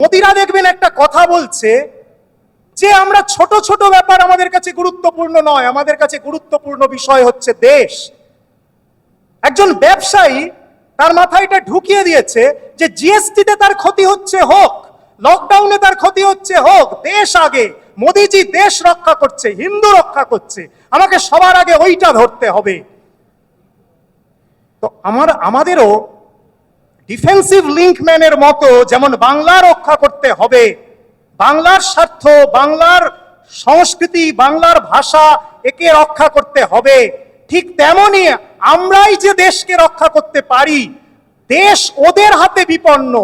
মোদিরা দেখবেন একটা কথা বলছে যে আমরা ছোট ছোট ব্যাপার আমাদের কাছে গুরুত্বপূর্ণ নয়, আমাদের কাছে গুরুত্বপূর্ণ বিষয় হচ্ছে দেশ। একজন ব্যবসায়ী তার মাথায় এটা ঢুকিয়ে দিয়েছে যে জিএসটিতে তার ক্ষতি হচ্ছে হোক লকডাউনে তার ক্ষতি হচ্ছে হোক, দেশ আগে, মোদিজি দেশ রক্ষা করছে, হিন্দু রক্ষা করছে, আমাকে সবার আগে ওইটা ধরতে হবে। তো আমার, আমাদেরও ডিফেন্সিভ লিঙ্কম্যানের মতো যেমন বাংলা রক্ষা করতে হবে, বাংলার স্বার্থ, বাংলার সংস্কৃতি, বাংলার ভাষা একে রক্ষা করতে হবে। ঠিক তেমনি আমরাই যে দেশকে রক্ষা করতে পারি, দেশ ওদের হাতে বিপন্ন,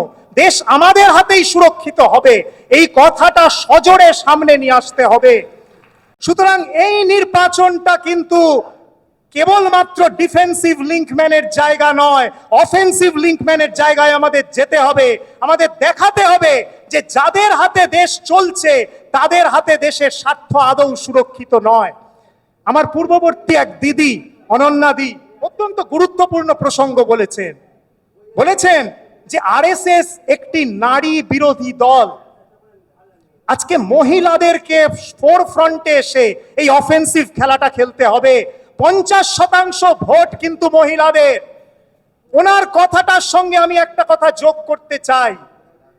দেশ আমাদের হাতেই সুরক্ষিত হবে। এই কথাটা সজোরে সামনে নিয়ে আসতে হবে। সুতরাং এই নির্বাচনটা কিন্তু কেবলমাত্র ডিফেন্সিভ লিঙ্কম্যানের জায়গা নয় অফেন্সিভ লিঙ্কম্যানের জায়গায় আমাদের যেতে হবে, আমাদের দেখাতে হবে যে যাদের হাতে দেশ চলছে, তাদের হাতে দেশের স্বার্থ আদৌ সুরক্ষিত নয়। আমার পূর্ববর্তী এক দিদি, অনন্যা দি, অত্যন্ত গুরুত্বপূর্ণ প্রসঙ্গ বলেছেন। বলেছেন যে আরএসএস একটি নারী বিরোধী দল। আজকে মহিলাদেরকে ফোর ফ্রন্টে এসে এই অফেন্সিভ খেলাটা খেলতে হবে। পঞ্চাশ শতাংশ ভোট কিন্তু মহিলাদের। ওনার কথাটার সঙ্গে আমি একটা কথা যোগ করতে চাই।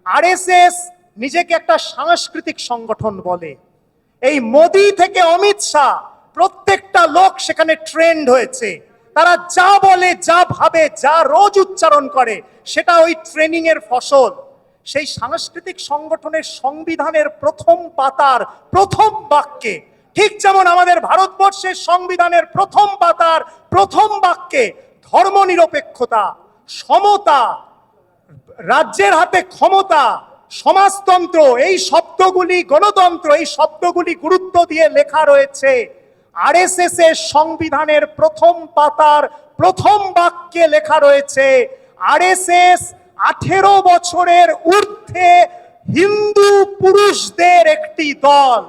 আরএসএস নিজেকে একটা সাংস্কৃতিক সংগঠন বলে। এই মোদি থেকে অমিত শাহ প্রত্যেকটা লোক সেখানে ট্রেন্ড হয়েছে। তারা যা বলে, যা ভাবে, যা রোজ উচ্চারণ করে, সেটা ওই ট্রেনিং এর ফসল। সেই সাংস্কৃতিক সংগঠনের সংবিধানের প্রথম পাতার প্রথম বাক্যে ঠিক যেমন আমাদের ভারতবর্ষের সংবিধানের প্রথম পাতার প্রথম বাক্যে ধর্মনিরপেক্ষতা, সমতা, রাজ্যের হাতে ক্ষমতা, সমাজতন্ত্র, এই শব্দগুলি গণতন্ত্র, এই শব্দগুলি গুরুত্ব দিয়ে লেখা রয়েছে। আরএসএস এর সংবিধানের প্রথম পাতার প্রথম বাক্যে লেখা রয়েছে আরএসএস আঠেরো বছরের ঊর্ধ্বে হিন্দু পুরুষদের একটি দল।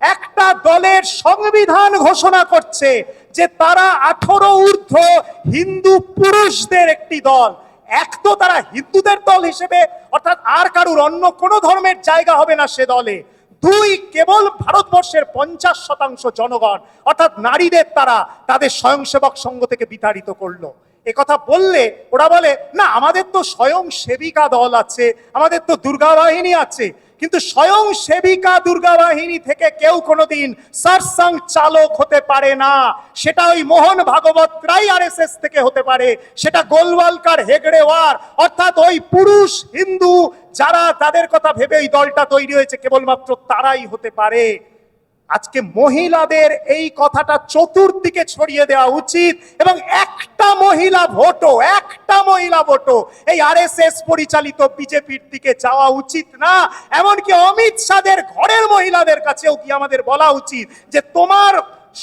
একটা দলের সংবিধান ঘোষণা করছে যে তারা আঠারো ঊর্ধ্ব হিন্দু পুরুষদের একটি দল। এক তো তারা হিন্দুদের দল হিসেবে, অর্থাৎ আর কারুর অন্য কোনো ধর্মের জায়গা হবে না সে দলে। দুই, কেবল ভারতবর্ষের পঞ্চাশ শতাংশ জনগণ, অর্থাৎ নারীদের তারা তাদের স্বয়ংসেবক সংঘ থেকে বিতাড়িত করল। কথা বললে ওরা বলে, না, আমাদের তো স্বয়ং সেবিকা দল আছে, আমাদের তো দুর্গা বাহিনী আছে কিন্তু স্বয়ং সেবিকা দুর্গা বাহিনী থেকে কেউ কোনোদিন সারসাং চালক হতে পারে না। সেটা ওই মোহন ভাগবত রাই এস থেকে হতে পারে। সেটা গোলওয়ালকার হেগড়েওয়ার, অর্থাৎ ওই পুরুষ হিন্দু যারা তাদের কথা ভেবে ওই দলটা তৈরি হয়েছে, কেবলমাত্র তারাই হতে পারে। আজকে মহিলাদের এই কথাটা চতুর্দিকে ছড়িয়ে দেওয়া উচিত এবং একটা মহিলা ভোটও, একটা মহিলা ভোটও এই আরএসএস পরিচালিত বিজেপির দিকে যাওয়া উচিত না। এমনকি অমিত শাহের ঘরের মহিলাদের কাছেও কি আমাদের বলা উচিত যে তোমার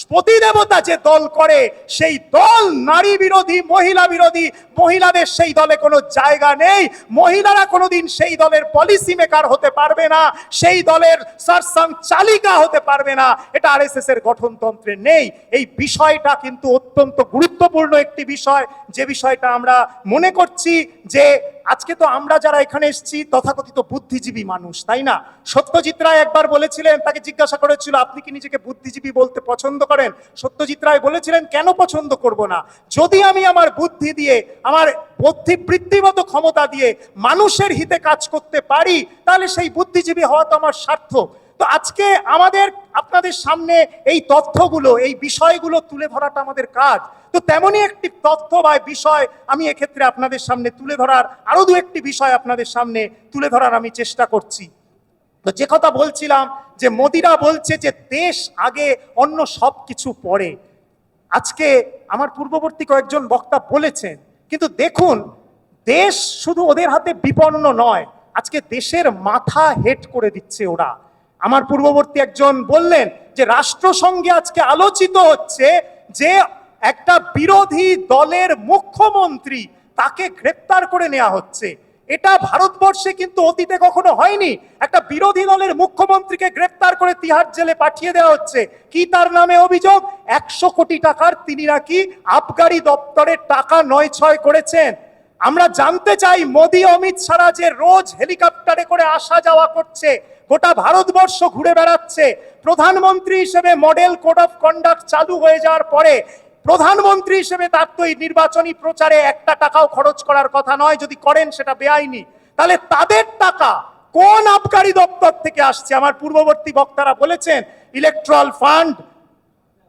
প্রতিদেবতা যে দল করে, সেই দল নারী বিরোধী, মহিলা বিরোধী, মহিলাদের সেই দলে কোনো জায়গা নেই। মহিলারা কোনোদিন সেই দলের পলিসি মেকার হতে পারবে না, সেই দলের সারসাং চালিকা হতে পারবে না। এটা আরএসএস এর গঠনতন্ত্রে নেই। এই বিষয়টা কিন্তু অত্যন্ত গুরুত্বপূর্ণ একটি বিষয়। যে বিষয়টা আমরা মনে করছি যে আজকে তো আমরা যারা এখানে এসেছি, তথাকথিত বুদ্ধিজীবী মানুষ, তাই না? সত্যজিৎ রায় একবার বলেছিলেন, তাকে জিজ্ঞাসা করেছিল, আপনি কি নিজেকে বুদ্ধিজীবী বলতে পছন্দ করেন? সত্যজিৎ রায় বলেছিলেন, কেন পছন্দ করব না? যদি আমি আমার বুদ্ধি দিয়ে, আমার বুদ্ধিবৃত্তিগত ক্ষমতা দিয়ে মানুষের হিতে কাজ করতে পারি, তাহলে সেই বুদ্ধিজীবী হওয়া তো আমার সার্থক তো আজকে আমাদের, আপনাদের সামনে এই তথ্যগুলো, এই বিষয়গুলো তুলে ধরাটা আমাদের কাজ। তো তেমনই একটি তথ্য বা বিষয় আমি এক্ষেত্রে আপনাদের সামনে তুলে ধরার আরও দু একটি বিষয় আপনাদের সামনে তুলে ধরার আমি চেষ্টা করছি। তো যে কথা বলছিলাম যে মোদিরা বলছে যে দেশ আগে অন্য সব কিছু পরে আজকে আমার পূর্ববর্তী কয়েকজন বক্তা বলেছেন, কিন্তু দেখুন, দেশ শুধু ওদের হাতে বিপন্ন নয়, আজকে দেশের মাথা হেট করে দিচ্ছে ওরা। আমার পূর্ববর্তী একজন বললেন যে রাষ্ট্রসংঘে আজকে আলোচিত হচ্ছে যে একটা বিরোধী দলের মুখ্যমন্ত্রী তাকে গ্রেপ্তার করে নেওয়া হচ্ছে। এটা ভারতবর্ষে কিন্তু অতীতে কখনো হয়নি। একটা বিরোধী দলের মুখ্যমন্ত্রীকে গ্রেপ্তার করে তিহার জেলে পাঠিয়ে দেওয়া হচ্ছে। কি তার নামে অভিযোগ? একশো কোটি টাকার তিনি নাকি আবগারি দপ্তরের টাকা নয় ছয় করেছেন। আমরা জানতে চাই, মোদি, অমিত ছাড়া যে রোজ হেলিকপ্টারে করে আসা যাওয়া করছে গোটা ভারতবর্ষ ঘুরে বেড়াচ্ছে। প্রধানমন্ত্রী হিসেবে মডেল কোড অফ কন্ডাক্ট চালু হয়ে যাওয়ার পরে প্রধানমন্ত্রী হিসেবে তার তো এই নির্বাচনী প্রচারে একটা টাকাও খরচ করার কথা নয়, যদি করেন সেটা বেআইনি। তাহলে তাদের টাকা কোন আবকারী দপ্তর থেকে আসছে? আমার পূর্ববর্তী বক্তারা বলেছেন electoral fund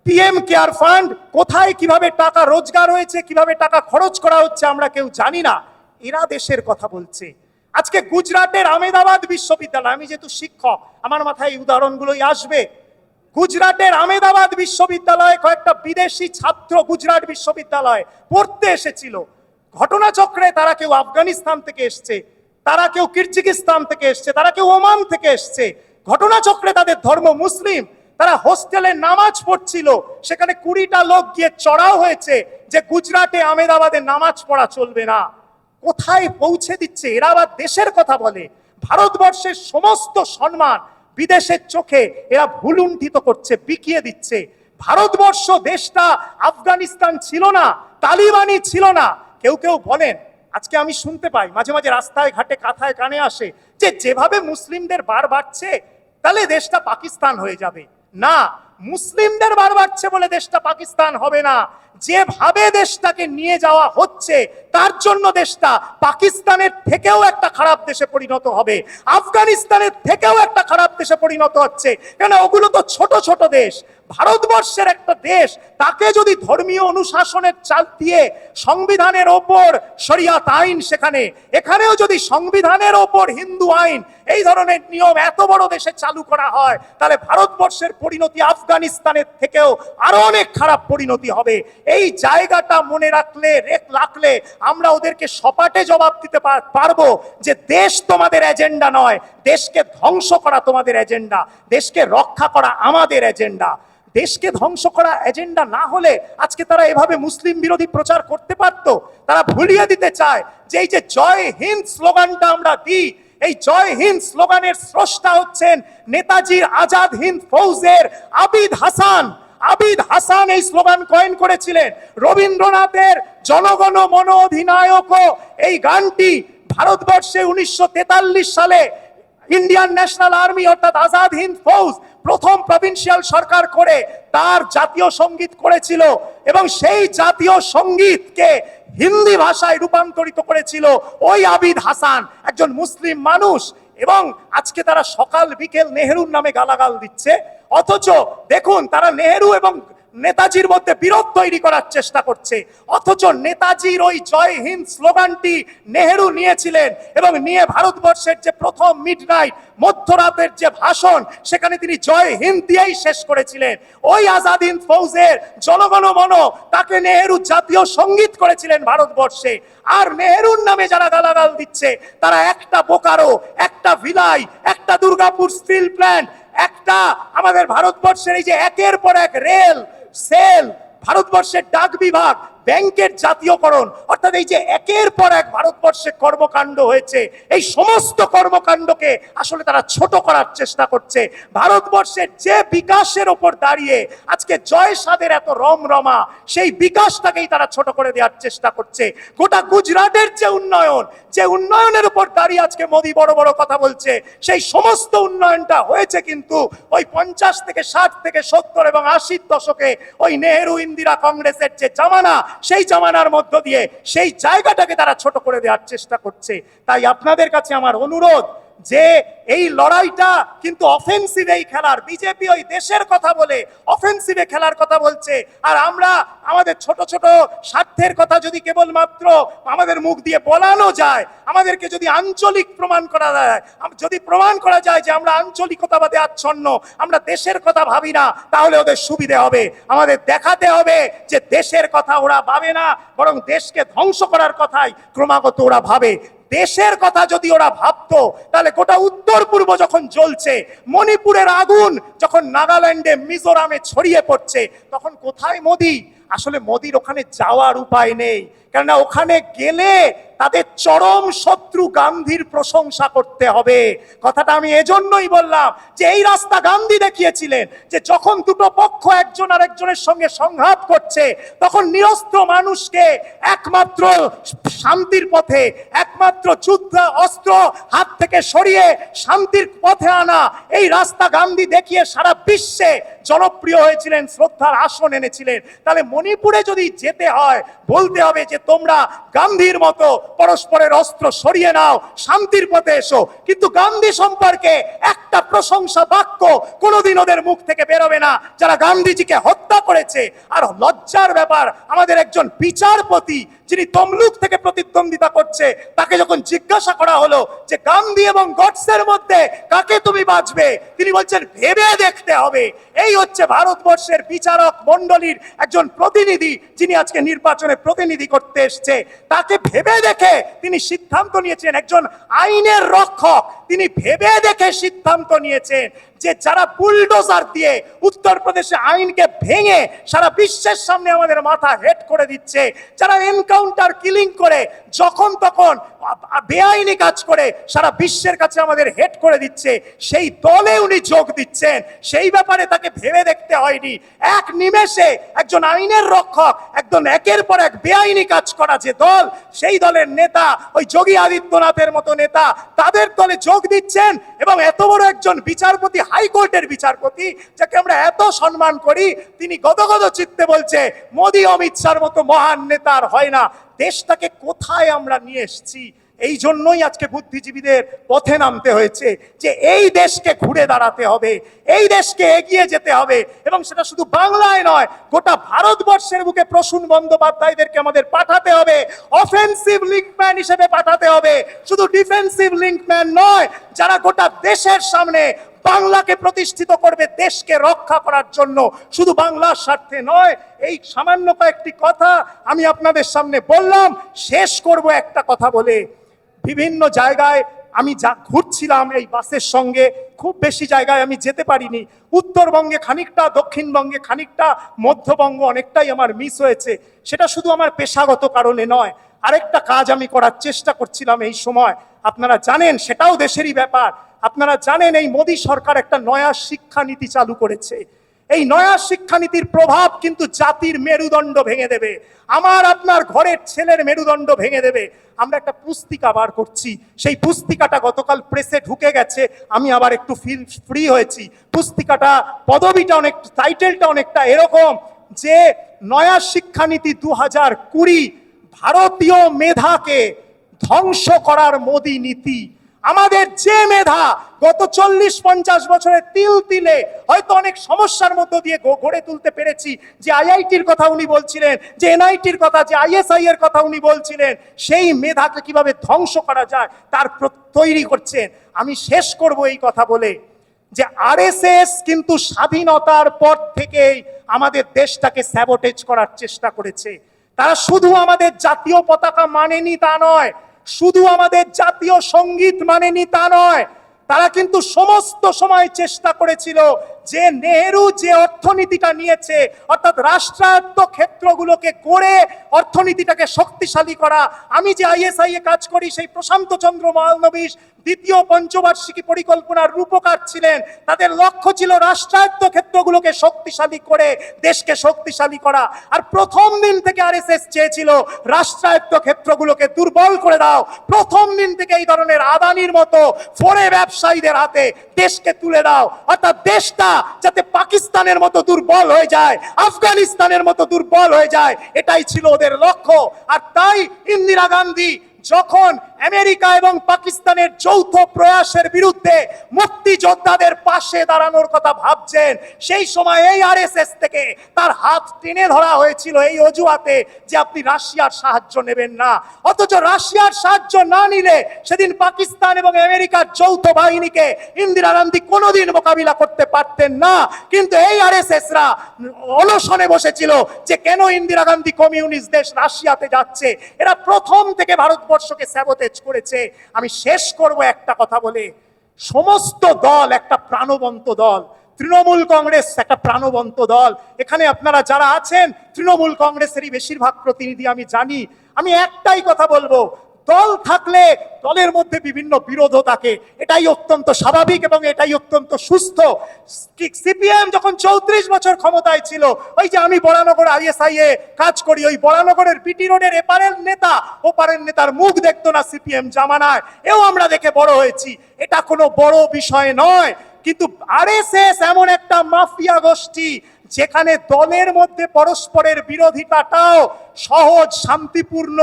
PM care fund কোথায় কীভাবে টাকা রোজগার হয়েছে, কীভাবে টাকা খরচ করা হচ্ছে আমরা কেউ জানি না। এরা দেশের কথা বলছে। আজকে গুজরাটের আমেদাবাদ বিশ্ববিদ্যালয়, আমি যেহেতু শিক্ষক, আমার মাথায় এই উদাহরণগুলোই আসবে। গুজরাটের আমেদাবাদ বিশ্ববিদ্যালয়ে কয়েকটা বিদেশি ছাত্র গুজরাট বিশ্ববিদ্যালয়ে পড়তে এসেছিল। ঘটনাচক্রে তারা কেউ আফগানিস্তান থেকে এসছে, তারা কেউ কিরচিকিস্তান থেকে এসছে, তারা কেউ ওমান থেকে এসছে। ঘটনাচক্রে তাদের ধর্ম মুসলিম, তারা হোস্টেলে নামাজ পড়ছিল, সেখানে কুড়িটা লোক গিয়ে চড়াও হয়েছে যে গুজরাটে আমেদাবাদে নামাজ পড়া চলবে না। কোথায় পৌঁছে দিচ্ছে? এরা আবার দেশের কথা বলে। ভারতবর্ষের সমস্ত সম্মান বিদেশের চোখে এরা ভুলুণ্ঠিত করছে, বিকিয়ে দিচ্ছে। ভারতবর্ষ দেশটা আফগানিস্তান ছিল না, তালিবানি ছিল না। কেউ কেউ বলেন, আজকে আমি শুনতে পাই, মাঝে মাঝে রাস্তায় ঘাটে, কাথায় কানে আসে যে, যেভাবে মুসলিমদের বার বাড়ছে, তাহলে দেশটা পাকিস্তান হয়ে যাবে। না মুসলিমদের বার বাড়ছে বলে দেশটা পাকিস্তান হবে না। যেভাবে দেশটাকে নিয়ে যাওয়া হচ্ছে, তার জন্য দেশটা পাকিস্তানের থেকেও একটা খারাপ দেশে পরিণত হবে। আফগানিস্তানের থেকেও একটা খারাপ দেশে পরিণত হচ্ছে। কেন? ওগুলো তো ছোট ছোট দেশ। ভারতবর্ষের একটা দেশ, তাকে যদি ধর্মীয় অনুশাসনের চাল দিয়ে সংবিধানের ওপর শরিয়াত আইন সেখানে, এখানেও যদি সংবিধানের ওপর হিন্দু আইন এই ধরনের নিয়ম এত বড় দেশে চালু করা হয়, তাহলে ভারতবর্ষের পরিণতি আফগানিস্তানের থেকেও আরও অনেক খারাপ পরিণতি হবে। এই জায়গাটা মনে রাখলে, রেখ রাখলে আমরা ওদেরকে সপাটে জবাব দিতে পারব যে দেশ তোমাদের এজেন্ডা নয়, দেশকে ধ্বংস করা তোমাদের এজেন্ডা, দেশকে রক্ষা করা আমাদের এজেন্ডা। দেশকে ধ্বংস করা এজেন্ডা না হলে আজকে তারা এভাবে মুসলিম বিরোধী প্রচার করতে পারতো, তারা ভুলিয়ে দিতে চায় যে এই যে জয় হিন্দ স্লোগানটা আমরা দিই এই জয় হিন্দ স্লোগানের স্রষ্টা হচ্ছেন নেতাজির আজাদ হিন্দ ফৌজের আবিদ হাসান। আবিদ হাসান এই স্লোগান কয়েন করেছিলেন। রবীন্দ্রনাথের জনগণ মন অধিনায়ক এই গানটি ভারতবর্ষে উনিশশো তেতাল্লিশ সালে ইন্ডিয়ান ন্যাশনাল আর্মি অর্থাৎ আজাদ হিন্দ ফৌজ প্রথম প্রভিন্সিয়াল সরকার করে তার জাতীয় সংগীত করেছিল এবং সেই জাতীয় সঙ্গীতকে হিন্দি ভাষায় রূপান্তরিত করেছিল ওই আবিদ হাসান, একজন মুসলিম মানুষ এবং আজকে তারা সকাল বিকেল নেহেরুর নামে গালাগাল দিচ্ছে। অথচ দেখুন, তারা নেহেরু এবং নেতাজির মধ্যে বিরোধ তৈরি করার চেষ্টা করছে। অথচ নেতাজির ওই জয় হিন্দ স্লোগানটি নেহেরু নিয়েছিলেন এবং নিয়ে ভারতবর্ষের যে প্রথম মিড নাইট মধ্যরাতের যে ভাষণ, সেখানে তিনি জয় হিন্দ দিয়েই শেষ করেছিলেন। ওই আজাদ হিন্দ ফৌজের জনগণ মন তাকে নেহেরু জাতীয় সংগীত করেছিলেন ভারতবর্ষে। আর নেহেরুর নামে যারা গালাগাল দিচ্ছে, তারা একটা বোকারো, একটা ভিলাই, একটা দুর্গাপুর স্টিল প্ল্যান্ট, একটা আমাদের ভারতবর্ষের এই যে একের পর এক রেল সেল ভারতবর্ষের ডাক বিভাগ। ব্যাংকের জাতীয়করণ, অর্থাৎ এই যে একের পর এক ভারতবর্ষে কর্মকাণ্ড হয়েছে, এই সমস্ত কর্মকাণ্ডকে আসলে তারা ছোট করার চেষ্টা করছে। ভারতবর্ষের যে বিকাশের ওপর দাঁড়িয়ে আজকে জয় সাদের এত রমরমা, সেই বিকাশটাকেই তারা ছোট করে দেওয়ার চেষ্টা করছে। গোটা গুজরাটের যে উন্নয়ন, যে উন্নয়নের উপর দাঁড়িয়ে আজকে মোদি বড় বড় কথা বলছে, সেই সমস্ত উন্নয়নটা হয়েছে কিন্তু ওই পঞ্চাশ থেকে ষাট থেকে সত্তর এবং আশির দশকে ওই নেহেরু ইন্দিরা কংগ্রেসের যে জামানা সেই জমানার মধ্য দিয়ে সেই জায়গাটাকে তারা ছোট করে দেওয়ার চেষ্টা করছে। তাই আপনাদের কাছে আমার অনুরোধ যে এই লড়াইটা কিন্তু অফেন্সিভ এই খেলার। বিজেপি ওই দেশের কথা বলে অফেন্সিভে খেলার কথা বলছে। আর আমরা আমাদের ছোট ছোট স্বার্থের কথা যদি কেবলমাত্র আমাদের মুখ দিয়ে বলানো যায়, আমাদেরকে যদি আঞ্চলিক প্রমাণ করা যায় যদি প্রমাণ করা যায় যে আমরা আঞ্চলিকতাবাদে আচ্ছন্ন, আমরা দেশের কথা ভাবি না, তাহলে ওদের সুবিধে হবে। আমাদের দেখাতে হবে যে দেশের কথা ওরা ভাবে না, বরং দেশকে ধ্বংস করার কথাই ক্রমাগত ওরা ভাবে। দেশের কথা যদি ওরা ভাবতো, তাহলে গোটা উত্তর পূর্ব যখন জ্বলছে, মণিপুরের আগুন যখন নাগাল্যান্ডে মিজোরামে ছড়িয়ে পড়ছে, তখন কোথায় মোদি? আসলে মোদির ওখানে যাওয়ার উপায় নেই। কেননা ওখানে গেলে তাদের চরম শত্রু গান্ধীর প্রশংসা করতে হবে। কথাটা আমি এজন্যই বললাম যে এই রাস্তা গান্ধী দেখিয়েছিলেন যে যখন দুটো পক্ষ একজন আর একজনের সঙ্গে সংঘাত করছে, তখন নিরস্ত্র মানুষকে একমাত্র শান্তির পথে, একমাত্র যুদ্ধ অস্ত্র হাত থেকে সরিয়ে শান্তির পথে আনা। এই রাস্তা গান্ধী দেখিয়ে সারা বিশ্বে জনপ্রিয় হয়েছিলেন, শ্রদ্ধার আসন এনেছিলেন। তাহলে মণিপুরে যদি যেতে হয়, বলতে হবে যে তোমরা গান্ধীর মতো পরস্পরের অস্ত্র সরিয়ে নাও, শান্তির পথে এসো। কিন্তু গান্ধী সম্পর্কে একটা প্রশংসা বাক্য কোনোদিন ওদের মুখ থেকে বেরোবে না। যারা গান্ধীজিকে হত্যা করেছে, আর লজ্জার ব্যাপার, আমাদের একজন বিচারপতি যিনি তমলুক থেকে প্রতিদ্বন্দ্বিতা করছে, তাকে যখন জিজ্ঞাসা করা হলো যে, গান্ধী এবং গডসের মধ্যে কাকে তুমি বাঁচবে? তিনি বলছেন, ভেবে দেখতে হবে। এই হচ্ছে ভারতবর্ষের বিচারক মণ্ডলীর একজন প্রতিনিধি, যিনি আজকে নির্বাচনে প্রতিনিধি করতে এসছে। তাকে ভেবে দেখে তিনি সিদ্ধান্ত নিয়েছেন, একজন আইনের রক্ষক। তিনি ভেবে দেখে সিদ্ধান্ত নিয়েছেন। যে যারা বুলডোজার দিয়ে উত্তরপ্রদেশে আইনকে ভেঙে সারা বিশ্বের সামনে আমাদের মাথা হেড করে দিচ্ছে, যারা এনকাউন্টার কিলিং করে, যখন তখন বেআইনি কাজ করে সারা বিশ্বের কাছে আমাদের হেড করে দিচ্ছে, সেই দলে উনি যোগ দিচ্ছেন। সেই ব্যাপারে তাকে ভেবে দেখতে হয়নি। এক নিমেষে একজন আইনের রক্ষক একজন একের পর এক বেআইনি কাজ করা যে দল, সেই দলের নেতা, ওই যোগী আদিত্যনাথের মতো নেতা, তাদের দলে যোগ দিচ্ছেন এবং এত বড় একজন বিচারপতি হাইকোর্টের বিচারপতি, যাকে আমরা এত সম্মান করি, তিনি গদগদ চিত্তে বলছে, মোদী অমিত শাহর মতো মহান নেতার হয় না। দেশটাকে কোথায় আমরা নিয়ে এসেছি? এই জন্যই আজকে বুদ্ধিজীবীদের পথে নামতে হয়েছে, যে এই দেশকে ঘুরে দাঁড়াতে হবে, এই দেশকে এগিয়ে যেতে হবে। এবং সেটা শুধু বাংলায় নয়, গোটা ভারতবর্ষের বুকে প্রসূন বন্দ্যোপাধ্যায়দেরকে আমাদের পাঠাতে হবে অফেন্সিভ লিঙ্কম্যান হিসেবে পাঠাতে হবে। শুধু ডিফেন্সিভ লিঙ্কম্যান নয়, যারা গোটা দেশের সামনে বাংলাকে প্রতিষ্ঠিত করবে, দেশকে রক্ষা করার জন্য। শুধু বাংলার স্বার্থে নয়, এই সামান্য কয়েকটি কথা আমি আপনাদের সামনে বললাম, শেষ করব একটা কথা বলে। বিভিন্ন জায়গায় আমি যা ঘুরছিলাম এই বাসের সঙ্গে, খুব বেশি জায়গায় আমি যেতে পারিনি। উত্তরবঙ্গে খানিকটা, দক্ষিণবঙ্গে খানিকটা, মধ্যবঙ্গ অনেকটাই আমার মিস হয়েছে। সেটা শুধু আমার পেশাগত কারণে নয়, আরেকটা কাজ আমি করার চেষ্টা করছিলাম এই সময়। আপনারা জানেন, সেটাও দেশেরই ব্যাপার। আপনারা জানেন এই মোদী সরকার একটা নয়া শিক্ষানীতি চালু করেছে। এই নয়া শিক্ষানীতির প্রভাব কিন্তু জাতির মেরুদণ্ড ভেঙে দেবে। আমার আপনার ঘরের ছেলের মেরুদণ্ড ভেঙে দেবে। আমরা একটা পুস্তিকা বার করছি। সেই পুস্তিকাটা গতকাল প্রেসে ঢুকে গেছে। আমি আবার একটু ফিল ফ্রি হয়েছি। পুস্তিকাটা, পদবিটা অনেক, টাইটেলটা অনেকটা এরকম যে নয়া শিক্ষানীতি দু হাজার কুড়ি ভারতীয় মেধাকে ধ্বংস করার মোদী নীতি আমাদের যে মেধা গত চল্লিশ, পঞ্চাশ বছরে তিল তিলে হয়তো অনেক সমস্যার মধ্য দিয়ে গড়ে তুলতে পেরেছি। যে আইআইটির কথা উনি বলছিলেন, যে এনআইটির কথা, যে আইএসআই এর কথা উনি বলছিলেন, সেই মেধাকে কীভাবে ধ্বংস করা যায়, তার তৈরি করছেন। আমি শেষ করব এই কথা বলে যে আরএসএস কিন্তু স্বাধীনতার পর থেকেই আমাদের দেশটাকে স্যাবোটেজ করার চেষ্টা করেছে। তারা শুধু আমাদের জাতীয় পতাকা মানেনি তা নয় শুধু আমাদের জাতীয় সংগীত মানেনি তা নয়, তারা কিন্তু সমস্ত সময় চেষ্টা করেছিল যে নেহেরু যে অর্থনীতিটা নিয়েছে, অর্থাৎ রাষ্ট্রায়ত্ত ক্ষেত্রগুলোকে করে অর্থনীতিটাকে শক্তিশালী করা। আমি যে আইএসআই এ কাজ করি, সেই প্রশান্ত চন্দ্র মহালনবিশ দ্বিতীয় পঞ্চবার্ষিকী পরিকল্পনার রূপকার ছিলেন। তাদের লক্ষ্য ছিল রাষ্ট্রায়ত্ত ক্ষেত্রগুলোকে শক্তিশালী করে, দেশকে শক্তিশালী করা। আর প্রথম দিন থেকে আরএসএস চেয়েছিল, রাষ্ট্রায়ত্ত ক্ষেত্রগুলোকে দুর্বল করে দাও। প্রথম দিন থেকে এই ধরনের আদানির মতো ফোরে ব্যবসায়ীদের হাতে দেশকে তুলে দাও। অর্থাৎ দেশটা যাতে পাকিস্তানের মতো দুর্বল হয়ে যায়, আফগানিস্তানের মতো দুর্বল হয়ে যায়, এটাই ছিল ওদের লক্ষ্য। আর তাই ইন্দিরা গান্ধী যখন আমেরিকা এবং পাকিস্তানের যৌথ প্রয়াসের বিরুদ্ধে মুক্তিযোদ্ধাদের পাশে দাঁড়ানোর কথা ভাবছেন, সেই সময় এই আরএসএস থেকে তার হাত টেনে ধরা হয়েছিল এই অজুহাতে যে আপনি রাশিয়ার সাহায্য নেবেন না। অথচ রাশিয়ার সাহায্য না নিলে সেদিন পাকিস্তান এবং আমেরিকার যৌথ বাহিনীকে ইন্দিরা গান্ধী কোনোদিন মোকাবিলা করতে পারতেন না। কিন্তু এই আরএসএসরা অনশনে বসেছিল যে কেন ইন্দিরা গান্ধী কমিউনিস্ট দেশ রাশিয়াতে যাচ্ছে। এরা প্রথম থেকে ভারতবর্ষকে স্যাবোতেজ করেছে, আমি শেষ করব একটা কথা বলে। সমস্ত দল একটা প্রাণবন্ত দল। তৃণমূল কংগ্রেস একটা প্রাণবন্ত দল। এখানে আপনারা যারা আছেন, তৃণমূল কংগ্রেসেরই বেশিরভাগ প্রতিনিধি আমি জানি। আমি একটাই কথা বলব দল থাকলে দলের মধ্যে বিভিন্ন বিরোধও থাকে। এটাই অত্যন্ত স্বাভাবিক এবং এটাই অত্যন্ত সুস্থ। সিপিএম যখন চৌত্রিশ বছর ক্ষমতায় ছিল, ওই যে আমি বরানগর আইএসআই এ কাজ করি, ওই বরানগরের বিটি রোডের এপারের নেতা, ওপারের নেতার মুখ দেখতো না সিপিএম জামানায়। এও আমরা দেখে বড় হয়েছি। এটা কোনো বড় বিষয় নয়। কিন্তু আরএসএস এমন একটা মাফিয়া গোষ্ঠী যেখানে দলের মধ্যে পরস্পরের বিরোধিতাটাও সহজ, শান্তিপূর্ণ,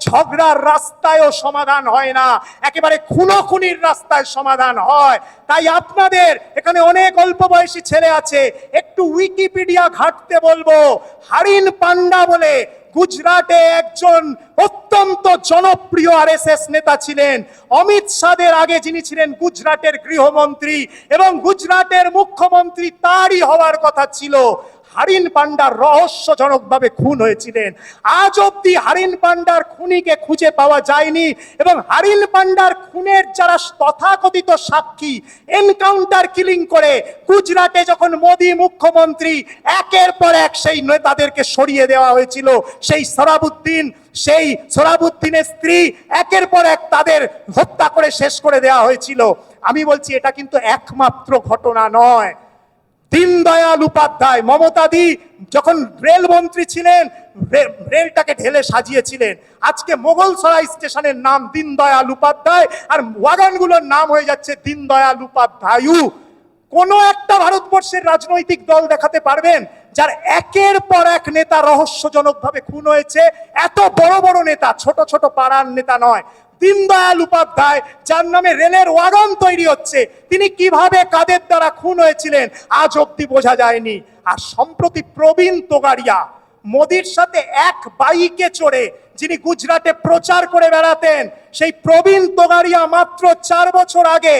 ঝগড়ার রাস্তায়ও সমাধান হয় না। একেবারে খুনোখুনির রাস্তায় সমাধান হয়। তাই আপনাদের এখানে অনেক অল্প বয়সী ছেলে আছে, একটু উইকিপিডিয়া ঘাটতে বলব। হারিন পান্ডা বলে গুজরাটে একজন অত্যন্ত জনপ্রিয় আরএসএস নেতা ছিলেন। অমিত শাহের আগে যিনি ছিলেন গুজরাটের গৃহমন্ত্রী এবং গুজরাটের মুখ্যমন্ত্রী তারই হওয়ার কথা ছিল। হারিন পান্ডার রহস্যজনকভাবে খুন হয়েছিলেন। আজ অব্দি হারিন পান্ডার খুনিকে খুঁজে পাওয়া যায়নি এবং হারিন পান্ডার খুনের যারা তথাকথিত সাক্ষী, এনকাউন্টার কিলিং করে গুজরাটে যখন মোদী মুখ্যমন্ত্রী একের পর এক সেই নেতাদেরকে সরিয়ে দেওয়া হয়েছিল, সেই সরাবুদ্দিন, সেই সরাবুদ্দিনের স্ত্রী একের পর এক তাদের হত্যা করে শেষ করে দেওয়া হয়েছিল। আমি বলছি এটা কিন্তু একমাত্র ঘটনা নয়। দীনদয়াল উপাধ্যায় মমতাদি যখন রেলমন্ত্রী ছিলেন রেলটাকে ঢেলে সাজিয়েছিলেন। আজকে মোগল সরাই স্টেশনের নাম দীনদয়াল উপাধ্যায়, আর ওয়াগনগুলোর নাম হয়ে যাচ্ছে দীনদয়াল উপাধ্যায়ু। কোন একটা ভারতবর্ষের রাজনৈতিক দল দেখাতে পারবেন, যার একের পর এক নেতা রহস্যজনকভাবে খুন হয়েছে। এত বড় বড় নেতা, ছোট ছোট পাড়ার নেতা নয়। দীনদয়াল উপাধ্যায়, যার নামে রেলের ওয়াগন তৈরি হচ্ছে, তিনি কীভাবে কাদের দ্বারা খুন হয়েছিলেন, আজ অব্দি বোঝা যায়নি। আর সম্প্রতি প্রবীণ তোগাড়িয়া মোদির সাথে এক বাইকে চড়ে যিনি গুজরাটে প্রচার করে বেড়াতেন, সেই প্রবীণ তোগাড়িয়া মাত্র চার বছর আগে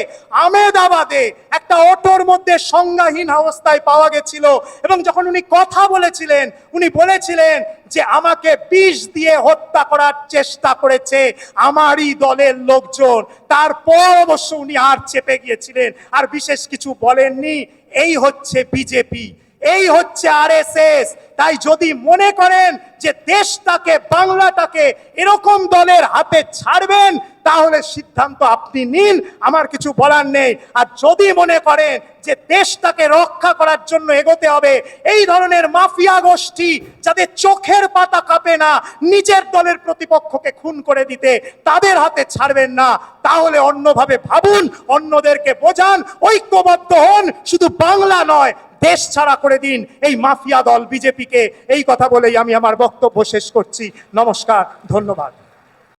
আমেদাবাদে একটা অটোর মধ্যে সংজ্ঞাহীন অবস্থায় পাওয়া গেছিল এবং যখন উনি কথা বলেছিলেন, উনি বলেছিলেন যে আমাকে বিষ দিয়ে হত্যা করার চেষ্টা করেছে আমারই দলের লোকজন। তারপর অবশ্য উনি আর চেপে গিয়েছিলেন, আর বিশেষ কিছু বলেননি। এই হচ্ছে বিজেপি, এই হচ্ছে আরএসএস তাই যদি মনে করেন যে দেশটাকে বাংলাটাকে এরকম দলের হাতে ছাড়বেন তাহলে সিদ্ধান্ত আপনি নিন, আমার কিছু বলার নেই। আর যদি মনে করেন যে দেশটাকে রক্ষা করার জন্য এগোতে হবে, এই ধরনের মাফিয়া গোষ্ঠী যাদের চোখের পাতা কাঁপে না, নিজের দলের প্রতিপক্ষকে খুন করে দিতে তাদের হাতে ছাড়বেন না, তাহলে অন্যভাবে ভাবুন, অন্যদেরকে বোঝান, ঐক্যবদ্ধ হন, শুধু বাংলা নয়, দেশ ছাড়া করে দিন এই মাফিয়া দল, বিজেপিকে। এই কথা বলেই আমি আমার বক্তব্য শেষ করছি। নমস্কার, ধন্যবাদ।